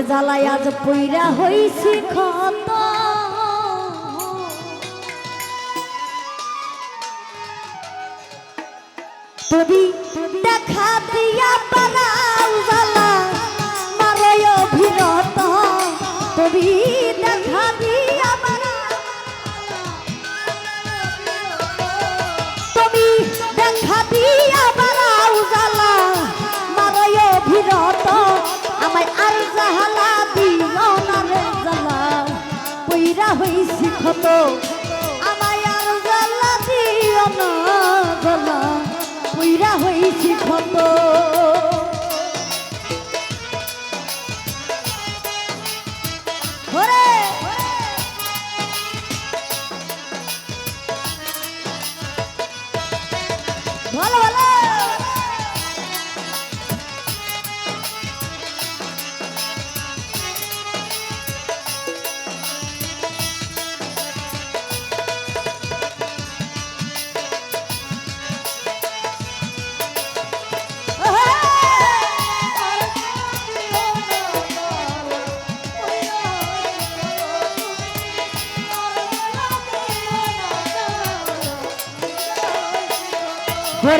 ওরে জ্বালাই আজ পইরা হইছি ক্ষত। তুমি দেখা দিয়া হইছি ক্ষত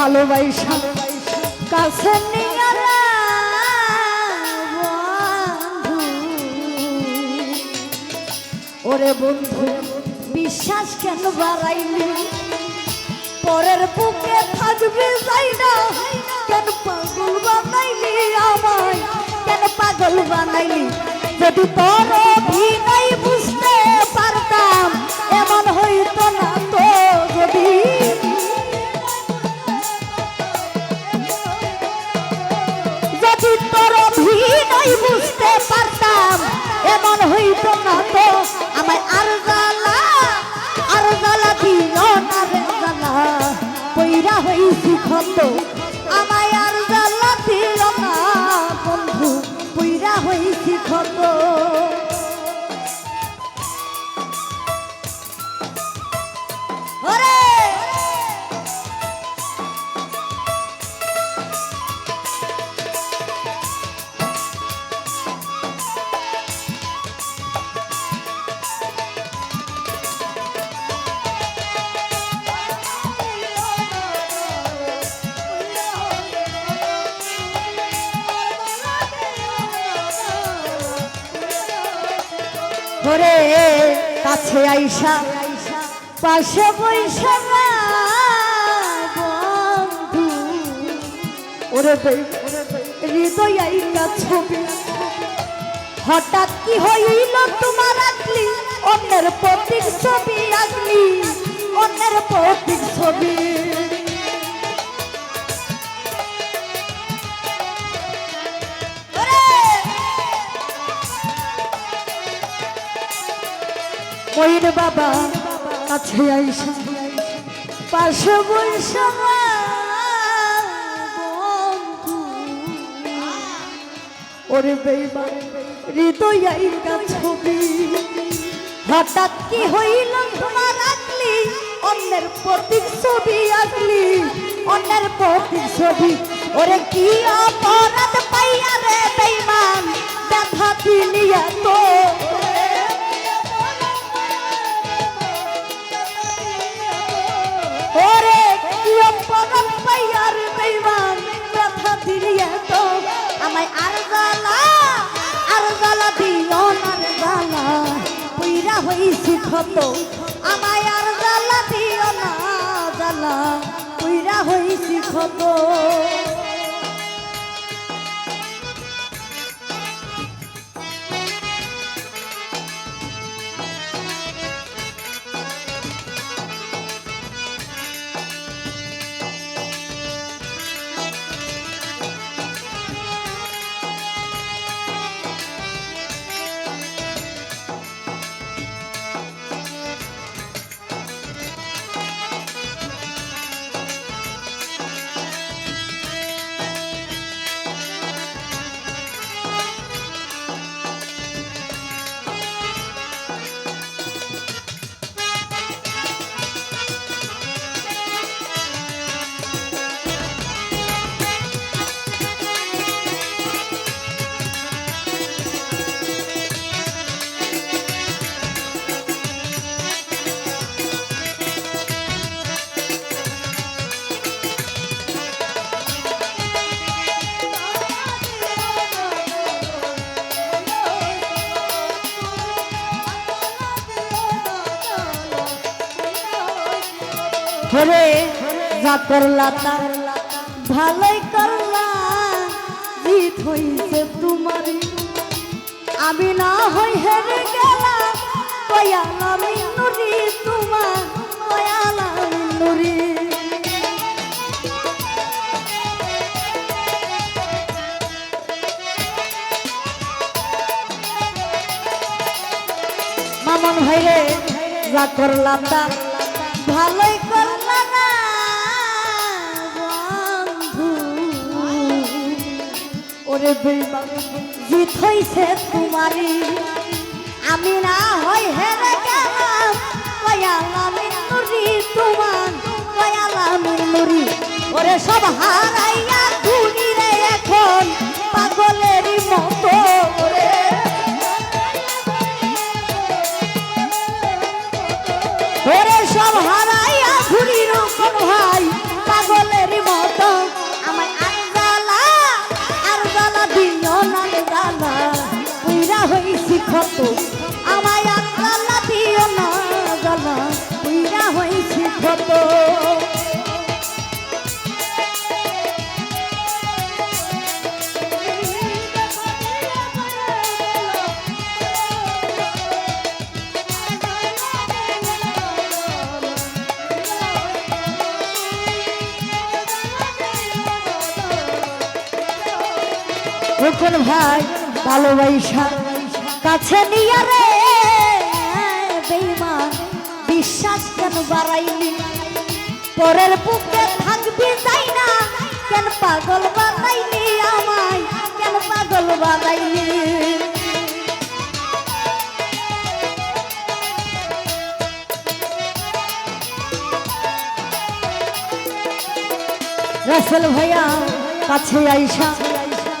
ভালোবাসা। কাছে ওরে বন্ধু, বিশ্বাস কেন বাড়াইলি? পরের বুকে থাকবে যাই না কেন পাগল বানাইলি আমায়? কেন পাগল বানাইলি? যদি তোর হইছি ঘরে কাছে আইসা, পাশে বৈশা বন্ধু। ওরে হৃদয় আইকা ছবি। হঠাৎ কি হইল তোমার আঁকলি? অন্যের প্রতীক ছবি আঁকলি, অন্যের প্রতীক ছবি। ময়ূর বাবা, কাছে আইসা। পাশে বৈশা ওরে বেইবা হৃদয় আইকা ছবি। হঠাৎ কি হইল তোমার আঁকলি? অন্যের প্রতীক ছবি আঁকলি। অন্যের প্রতীক ছবি। ওরে কি অপরাধ পাইয়া রে বেইমান, ব্যথা দিলিয়া তো ক্ষত আমায় আর জ্বালা হইছি ক্ষত। ওরে যা করলা তা ভালোই করলা, জিত হইছে তোমার আমি না হই হেরে গেলাম কয়ালাম নুরি, তোমার কয়ালাম নুরি। মামন ভাইরে যা করলাম তা ভালোই ওরে জিত হইছে তোমারি আমি না হয় হেরে গেলাম নুরি তোমার কয়ালাম নুরি ওরে সব হারাইয়া রুকন ভাই ভালোবাসা কাছে নিয়ে রে বেইমান বিশ্বাস কেন বাড়াইলি? পরের বুকে থাকবি যাই না? কেন পাগল বানাইলি আমায়? কেন পাগল বানাইলি? রাসেল ভাইয়া কাছে আইসা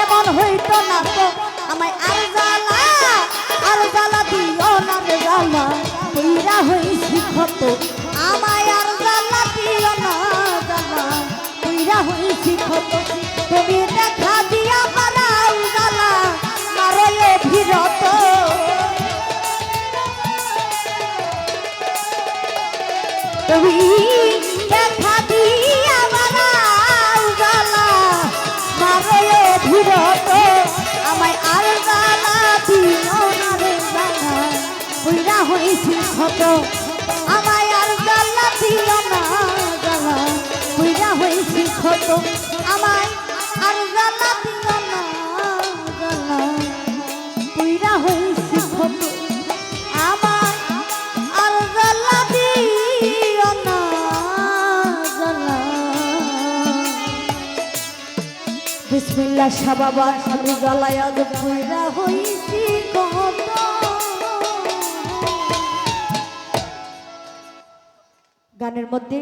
এমন হইতো না তো। আমায় আর জ্বালা আর জ্বালা দিও না রে জ্বালা। তুইরা হইছি ক্ষত, আমায় আর জ্বালা দিও না জ্বালা। তুইরা হইছি ক্ষত, তুমি দেখা দিয়া হইছি ক্ষত আমায় আর জ্বালা দিও না, জ্বালা। বুইরা হইছি ক্ষত আমায় আর জ্বালা দিও না, জ্বালা। বুইরা হইছি ক্ষত আমায় সাবাবা আমি জ্বালায় আজ পুইরা হইছি। গানের মধ্যে